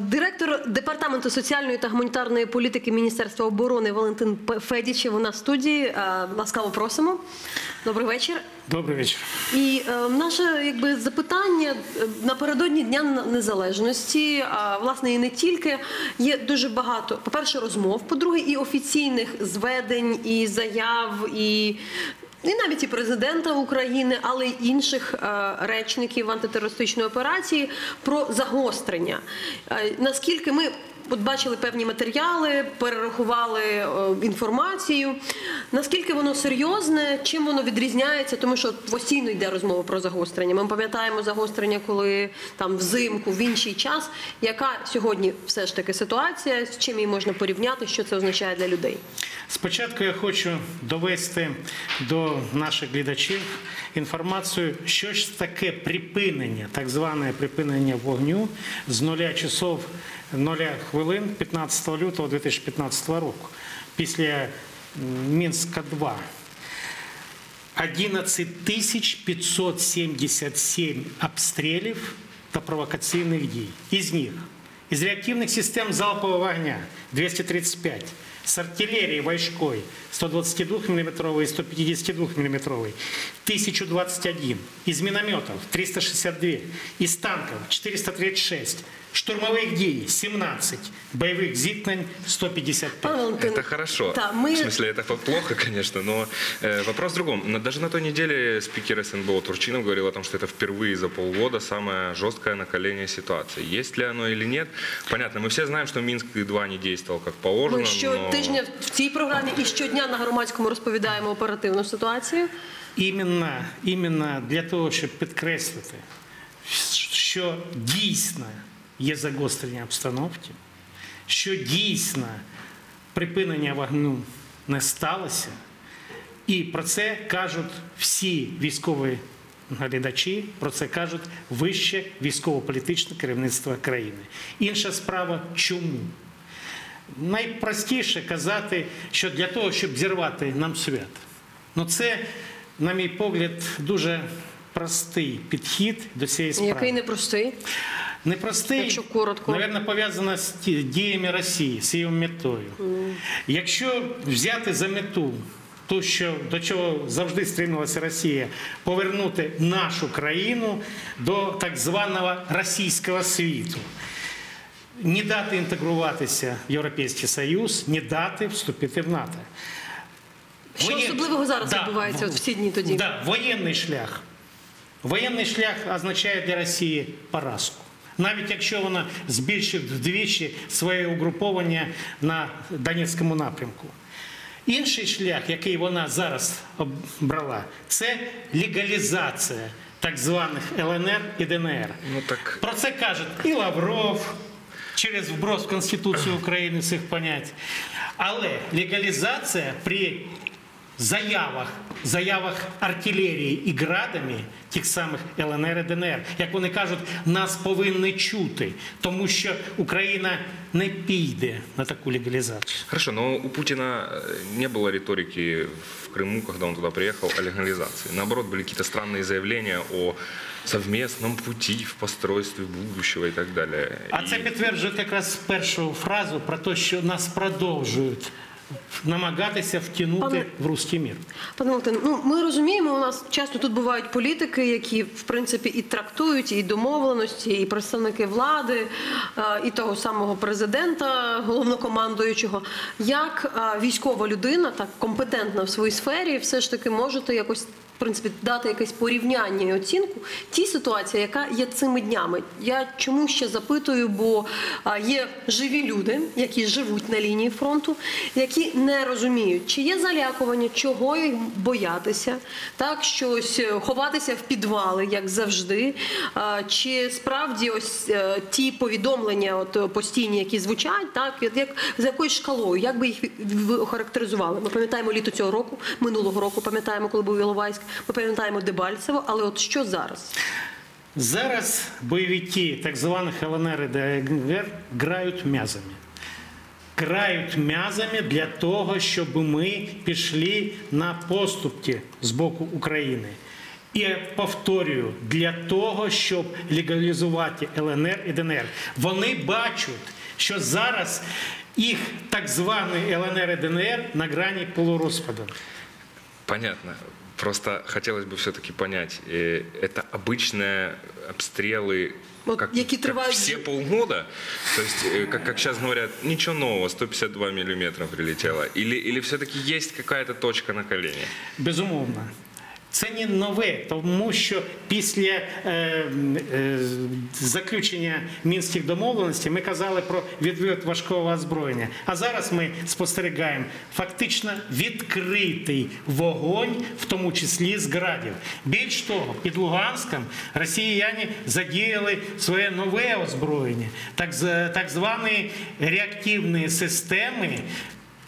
Директор департаменту соціальної та гуманітарної політики Міністерства оборони Валентин Федічев у нас в студії. Ласкаво просимо. Добрий вечір. Добрий вечір. І е, наше якби запитання е, напередодні Дня Незалежності, а власне і не тільки є дуже багато. По-перше, розмов, по-друге, і офіційних зведень, і заяв, і. І навіть і президента України, але й інших е, речників антитерористичної операції про загострення. Е, наскільки ми от бачили певні матеріали, перерахували е, інформацію. Наскільки воно серйозне, чим воно відрізняється, тому що постійно йде розмова про загострення. Ми пам'ятаємо загострення, коли там взимку, в інший час. Яка сьогодні все ж таки ситуація, з чим її можна порівняти, що це означає для людей? Спочатку я хочу довести до наших глядачів інформацію, що ж таке припинення, так зване припинення вогню з 0 часов 0 хвилин 15 лютого 2015 року після Мінська 2. 11 тисяч 577 обстрілів та провокаційних дій. Із них із реактивних систем залпового вогня 235, з артилерії важкої 122 мм і 152 мм 1021, із мінометів 362, із танків 436, штурмових дій 17, бойових зіткнень 155. Пане Валентине, Это хорошо. Та, ми... В смысле, это плохо, конечно, но э, вопрос в другом. На- Даже на той неделе спикер СНБО Турчинов говорил о том, что это впервые за полгода самое жесткое накаление ситуации. Есть ли оно или нет? Понятно, мы все знаем, что Минск-2 не действовал как положено, Ми но... щотижня в цій програмі і щодня на громадському розповідаємо оперативну ситуацію. Іменно, іменно для того, щоб підкреслити, що дійсно є загострення обстановки, що дійсно припинення вогню не сталося, і про це кажуть всі військові глядачі, про це кажуть вище військово-політичне керівництво країни. Інша справа чому? Найпростіше казати, що для того, щоб зірвати нам свят. Ну це, на мій погляд, дуже простий підхід до цієї справи. Який непростий. Непростий, Якщо коротко. Навірно, пов'язано з діями Росії, з її метою. Якщо взяти за мету ту, що до чого завжди стремилася Росія, повернути нашу країну до так званого російського світу. Не дати інтегруватися в Європейський Союз, не дати вступити в НАТО. Що Воєн- особливого зараз відбувається от в ці дні тоді? Да, воєнний шлях. Воєнний шлях означає для Росії поразку. Навіть якщо вона збільшить вдвічі своє угруповання на Донецькому напрямку. Інший шлях, який вона зараз обрала, це легалізація так званих ЛНР і ДНР. Ну так Про це кажуть і Лавров через вброс в Конституцію України цих понять. Але легалізація при заявах, заявах артилерії і градами тих самих ЛНР і ДНР, як вони кажуть, нас повинні чути, тому що Україна не піде на таку легалізацію. Хорошо, но у Путина э, не было риторики в Крыму, когда он туда приехал, о легализации. Наоборот, были какие-то странные заявления о совместном пути в постройстве будущего и так далее. А И- це підтверджує якраз першу фразу про те, що нас продовжують намагатися втягнути Пане- в русський мір. Пане Валентин, ну ми розуміємо, у нас часто тут бувають політики, які в принципі і трактують і домовленості, і представники влади, е, і того самого президента, головнокомандуючого. Як е, військова людина, так компетентна в своїй сфері, все ж таки можете якось. Принципі, дати якесь порівняння і оцінку тій ситуації, яка є цими днями. Я чому ще запитую, бо є живі люди, які живуть на лінії фронту, які не розуміють, чи є залякування, чого їх боятися, так щось е, ховатися в підвали, як завжди. Чи справді ось е, ті повідомлення, от постійні, які звучать, так як- за якою шкалою, як би їх ви охарактеризували? Ми пам'ятаємо літо цього року, минулого року, пам'ятаємо, коли був Іловайськ, ми пам'ятаємо Дебальцево, але от що зараз? Зараз бойовики так званих ЛНР і ДНР грають м'язами. Грають м'язами для того, щоб ми пішли на поступки з боку України. І повторюю, для того, щоб легалізувати ЛНР і ДНР, вони бачать, що зараз їх так званий ЛНР і ДНР на грані полурозпаду. Понятно. Просто хотелось бы все-таки понять, э, это обычные обстрелы, Вот как, які как все полгода? То есть, э, как, как сейчас говорят, ничего нового, 152 миллиметра прилетело? Или, или все-таки есть какая-то точка накаления? Безумовно. Це не нове, тому що після е, е, заключення мінських домовленостей ми казали про відвід важкого озброєння. А зараз ми спостерігаємо фактично відкритий вогонь, в тому числі з градів. Більш того, під Луганськом росіяни задіяли своє нове озброєння, так, так звані реактивні системи.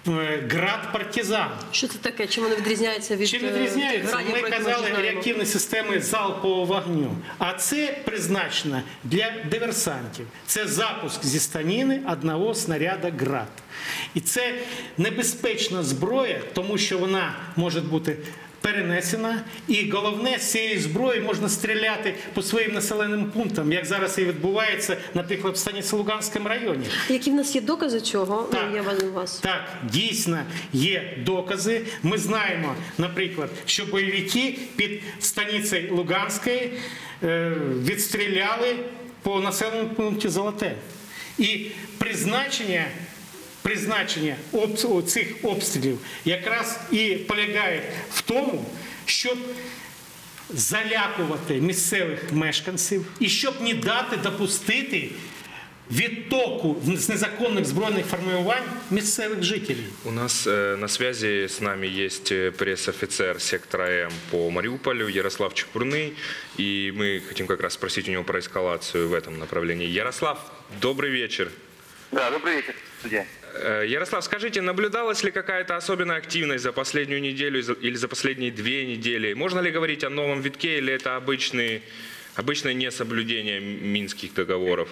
Е, Град партизан. Що це таке? Чим вони відрізняються від Чим е, відрізняються? градів, Ми казали реактивні системи залпового вогню. А це призначено для диверсантів. Це запуск зі станіни одного снаряда град. І це небезпечна зброя, тому що вона може бути. Перенесена, і головне з цієї зброї можна стріляти по своїм населеним пунктам, як зараз і відбувається, наприклад, в Станіці-Луганському районі. Які в нас є докази? Так. Ну, я вас- у вас. Так, дійсно є докази. Ми знаємо, наприклад, що бойовики під станицею Луганської е, відстріляли по населеному пункті Золоте. І призначення. Призначення обс- цих обстрілів якраз і полягає в тому, щоб залякувати місцевих мешканців і щоб не дати допустити відтоку з незаконних збройних формувань місцевих жителів. У нас э, на связи с нами есть э, пресс-офицер сектора М по Мариуполю Ярослав Чепурный, и мы хотим как раз спросить у него про эскалацию в этом направлении. Ярослав, добрый вечер. Да, добрый вечер, студия. Э, Ярослав, скажите, наблюдалась ли какая-то особенная активность за последнюю неделю или за последние две недели? Можно ли говорить о новом витке или это обычный, обычное несоблюдение минских договоров?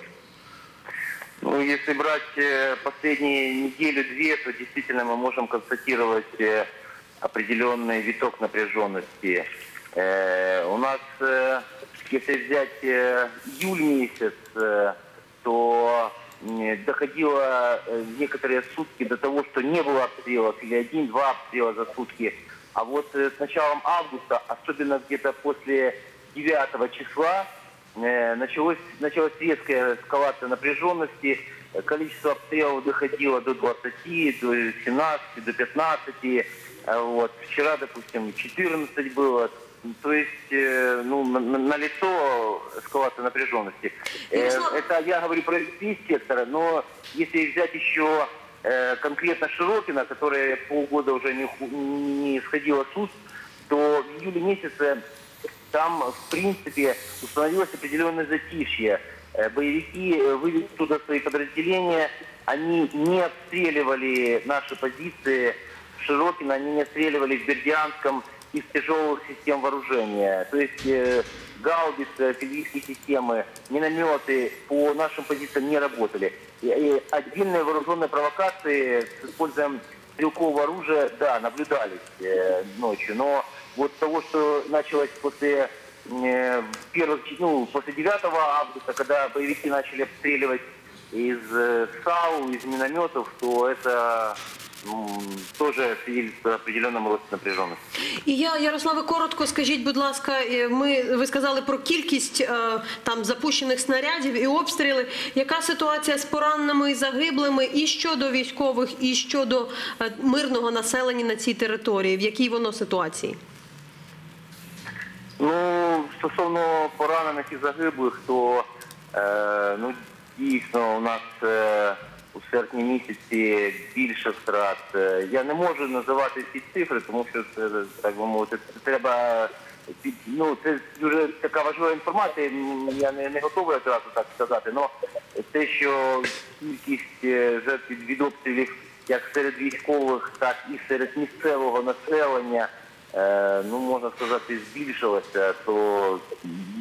Ну, если брать э, последние неделю-две, то действительно мы можем констатировать э, определенный виток напряженности. У нас, если взять июль месяц, доходило э, некоторые сутки до того, что не было обстрелов, или один-два обстрела за сутки. А вот э, с началом августа, особенно где-то после 9 числа, Э, началось, началась резкая эскалация напряженности, количество обстрелов доходило до 20, до 17, до 15. Э, Вот. Вчера, допустим, 14 было. То есть, э, ну, на, на- налицо эскалация напряженности. Э, Это я говорю про весь сектор, но если взять еще э, конкретно Широкино, которое полгода уже не, не сходило с уст, то в июле месяце там, в принципе, установилось определенное затишье. Э, Боевики э, вывели туда свои подразделения, они не обстреливали наши позиции в Широкино, они не обстреливали в Бердянском из тяжелых систем вооружения. То есть э, гаубицы, артиллерийские системы, минометы по нашим позициям не работали. И, и отдельные вооруженные провокации с использованием стрелкового оружия, да, наблюдались э, ночью. Но вот того, что началось после э, первых, ну, после 9 августа, когда боевики начали обстреливать из э, САУ, из минометов, то это тоже свидетельствует о определенном росте напряженности. І я, Ярославе, коротко скажіть, будь ласка, е, ми ви сказали про кількість е, там запущених снарядів і обстріли. Яка ситуація з пораненими і загиблими і щодо військових, і щодо е, мирного населення на цій території? В якій воно ситуації? Ну, стосовно поранених і загиблих, то е, ну, дійсно у нас е, у серпні місяці більше втрат. Е, Я не можу називати ці цифри, тому що це, так би мовити, треба ну, це дуже така важлива інформація. Я не, не готовий одразу так сказати. але те, що кількість е, жертв від- обстрілів як серед військових, так і серед місцевого населення. Е, ну, можна сказати, збільшилося, то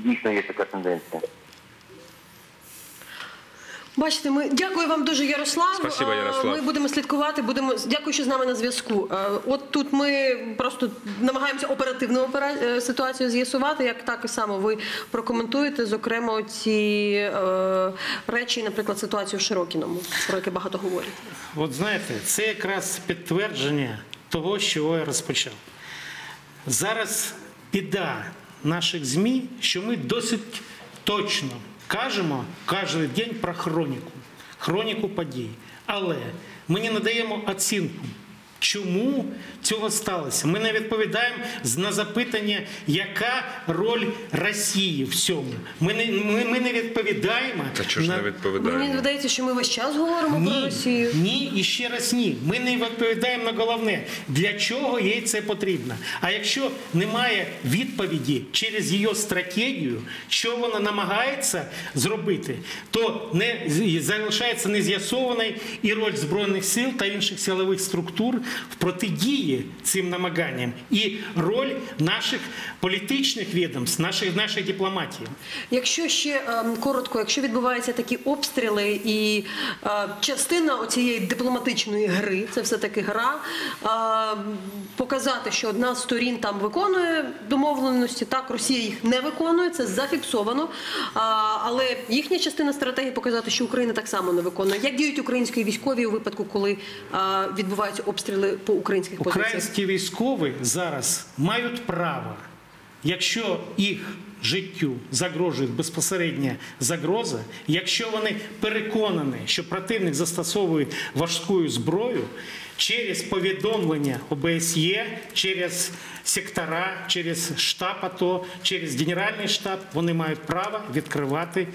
дійсно є така тенденція. Бачите, ми дякую вам дуже, Ярослав. Спасибо, Е, Ярослав. Ми будемо слідкувати. Будемо дякую, що з нами на зв'язку. Е, От тут ми просто намагаємося оперативну опера... е, ситуацію з'ясувати. Як так і само ви прокоментуєте, зокрема, ці е, речі, наприклад, ситуацію в Широкіному, про яке багато говорять. От знаєте, це якраз підтвердження того, з чого я розпочав. Зараз біда наших ЗМІ, що ми досить точно кажемо кожен день про хроніку, хроніку подій. Але ми не надаємо оцінку. Чому цього сталося? Ми не відповідаємо на запитання, яка роль Росії в цьому. Ми не, ми, ми не відповідаємо Та чого ж на- не Мені відповідаємо? здається, що ми весь час говоримо про Росію. ні, і ще раз ні. Ми не відповідаємо на головне, для чого їй це потрібно. А якщо немає відповіді через її стратегію, що вона намагається зробити, то не залишається нез'ясованою і роль збройних сил та інших силових структур в протидії цим намаганням, і роль наших політичних відомств, нашої нашої дипломатії. Якщо ще ем, коротко, якщо відбуваються такі обстріли і е, частина оцієї дипломатичної гри, це все таки гра, е, показати, що одна з сторін там виконує домовленості, так Росія їх не виконує, це зафіксовано. Але їхня частина стратегії показати, що Україна так само не виконує. Як діють українські військові у випадку, коли е, відбуваються обстріли по українських позиціях? Українські військові зараз мають право, якщо їх життю загрожує безпосередня загроза, якщо вони переконані, що противник застосовує важку зброю, через повідомлення ОБСЄ, через сектора, через штаб АТО, через Генеральний штаб, вони мають право відкривати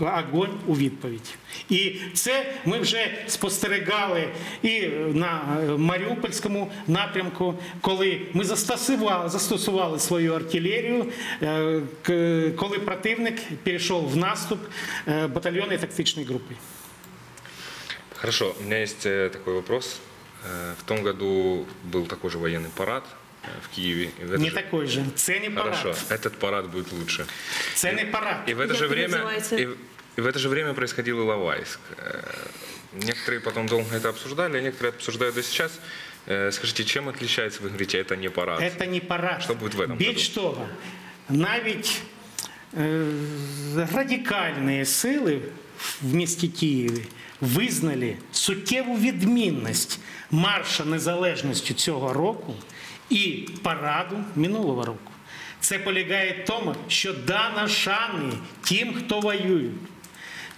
огонь у відповідь. І це ми вже спостерігали і на е, Маріупольському напрямку, коли ми застосували, застосували свою артилерію, е, к- коли противник перейшов в наступ е, батальйонної тактичної групи. Хорошо, у меня есть э, такой вопрос. Э, В том году был такой же военный парад э, в Киеве. И в это Не же- такой же. Це не парад. Хорошо, этот парад будет лучше. Це не парад. И в это Як же він время, називається? и, в- и в это же время происходил Иловайск. Э, Некоторые потом долго это обсуждали, а некоторые обсуждают до сейчас. Э, Скажите, чем отличается, вы говорите, это не парад? Це не парад. Що буде в этом Більш того, навіть е, радикальні сили в місті Києві визнали суттєву відмінність марша незалежності цього року і параду минулого року. Це полягає в тому, що дана шани тим, хто воює.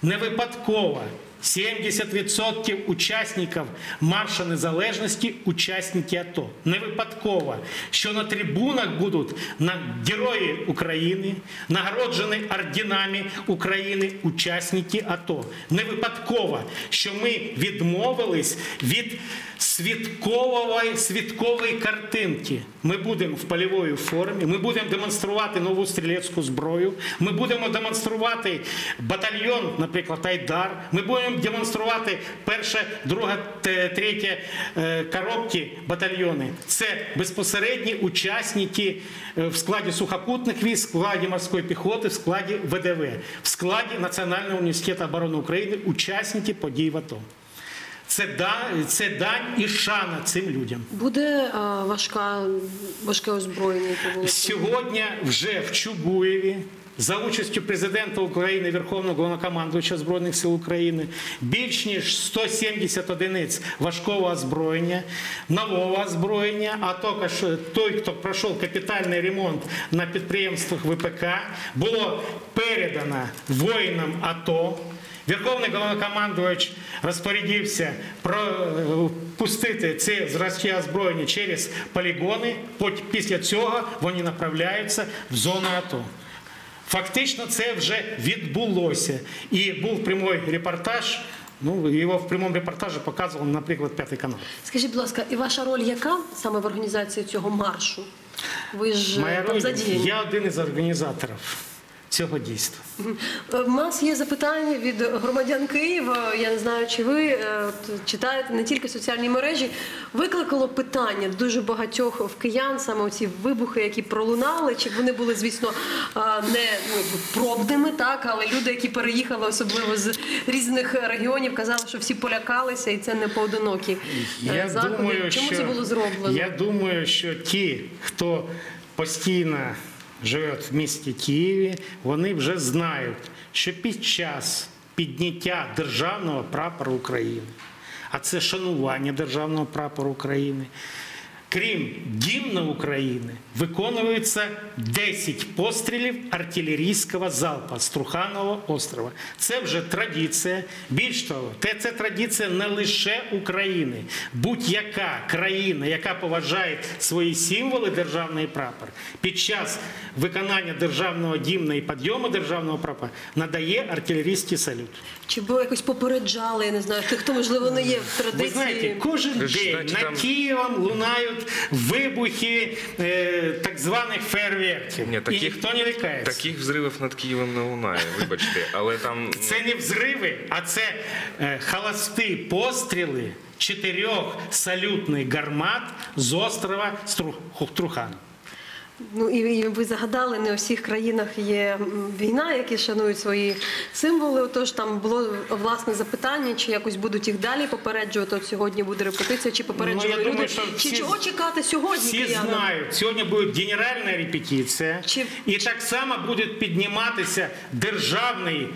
Не випадково 70% учасників Марша Незалежності учасники АТО. Не випадково, що на трибунах будуть на герої України, нагороджені орденами України учасники АТО. Не випадково, що ми відмовились від святкової, святкової картинки. Ми будемо в польовій формі, ми будемо демонструвати нову стрілецьку зброю, ми будемо демонструвати батальйон, наприклад, Айдар, ми будемо демонструвати перше, друге, третє е, коробки батальйони. Це безпосередні учасники е, в складі сухопутних військ, в складі морської піхоти, в складі ВДВ, в складі Національного університету оборони України, учасники подій в АТО. Це дань, це дань і шана цим людям. Буде е, важка, важке озброєння, Сьогодні вже в Чугуєві за участю президента України, Верховного Головнокомандувача Збройних сил України, більш ніж 170 одиниць важкого озброєння, нового озброєння, а також той, хто пройшов капітальний ремонт на підприємствах ВПК, було передано воїнам АТО. Верховний головнокомандувач розпорядився пропустити ці зразки озброєння через полігони. Після цього вони направляються в зону АТО. Фактично це вже відбулося. І був прямий репортаж. Ну, його в прямому репортажі показував, наприклад, п'ятий канал. Скажіть, будь ласка, і ваша роль яка саме в організації цього маршу? Ви ж Моя там роль, задіяні. я один із організаторів. Цього дійства. У нас є запитання від громадян Києва. Я не знаю, чи ви е, читаєте не тільки соціальні мережі. Викликало питання дуже багатьох в киян, саме ці вибухи, які пролунали. Чи вони були, звісно, е, не ну, пробними, так, але люди, які переїхали, особливо з різних регіонів, казали, що всі полякалися, і це не поодинокі е, Я заходи. думаю, Чому що, це було зроблено? Я думаю, що ті, хто постійно живе в місті Києві, вони вже знають, що під час підняття державного прапора України, а це шанування державного прапора України. Крім гімна України, виконується 10 пострілів артилерійського залпа з Труханового острова. Це вже традиція. Більш того, те- це традиція не лише України. Будь-яка країна, яка поважає свої символи, державний прапор, під час виконання державного гімна і підйому державного прапора надає артилерійський салют. Чи було якось попереджали, я не знаю, тих, хто можливо не є в традиції. Ви знаєте, кожен день над там- Києвом лунають вибухи е, так званих фейерверків. Ні, І ніхто не лякається. Таких взривів над Києвом не лунає, вибачте. Але там Це не взриви, а це е, холості постріли чотирьох салютних гармат з острова Струхан. Трухан. Ну і, і ви загадали, не у всіх країнах є війна, які шанують свої символи. Отож, там було власне запитання, чи якось будуть їх далі попереджувати. От сьогодні буде репетиція, чи попереджували Ну, думаю, люди, що чи всі- чого чекати сьогодні? Всі киянам? знають, сьогодні буде генеральна репетиція, Чи- і так само буде підніматися державний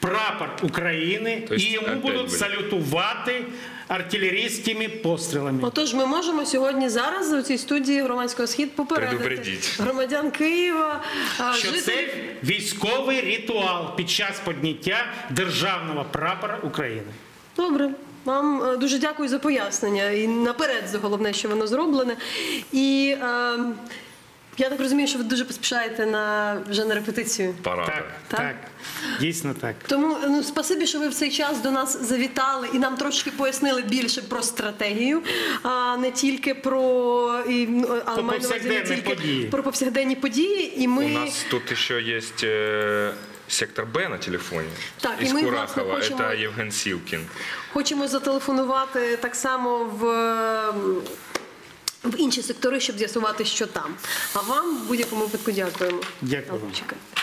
прапор України, То і йому будуть буде. салютувати артилерійськими пострілами. Отож, ми можемо сьогодні зараз у цій студії громадського схід попередити громадян Києва, що жителів це військовий ритуал під час підняття державного прапора України. Добре. Вам е, дуже дякую за пояснення. І наперед за головне, що воно зроблене. І е, я так розумію, що ви дуже поспішаєте на вже на репетицію. пора. Так, Так? так, дійсно так. Тому ну спасибі, що ви в цей час до нас завітали і нам трошки пояснили більше про стратегію, а не тільки про і ну, але Про маю на увазі не повсякденні тільки події. про повсякденні події. І ми У нас тут еще есть э, сектор Б на телефоне Так, и из мы, Курахова. власне, хочемо- Это Евген Силкин. Хочемо зателефонувати так само в, ем, в інші сектори, щоб з'ясувати, що там. А вам в будь-якому випадку дякуємо. Дякую. Чекайте.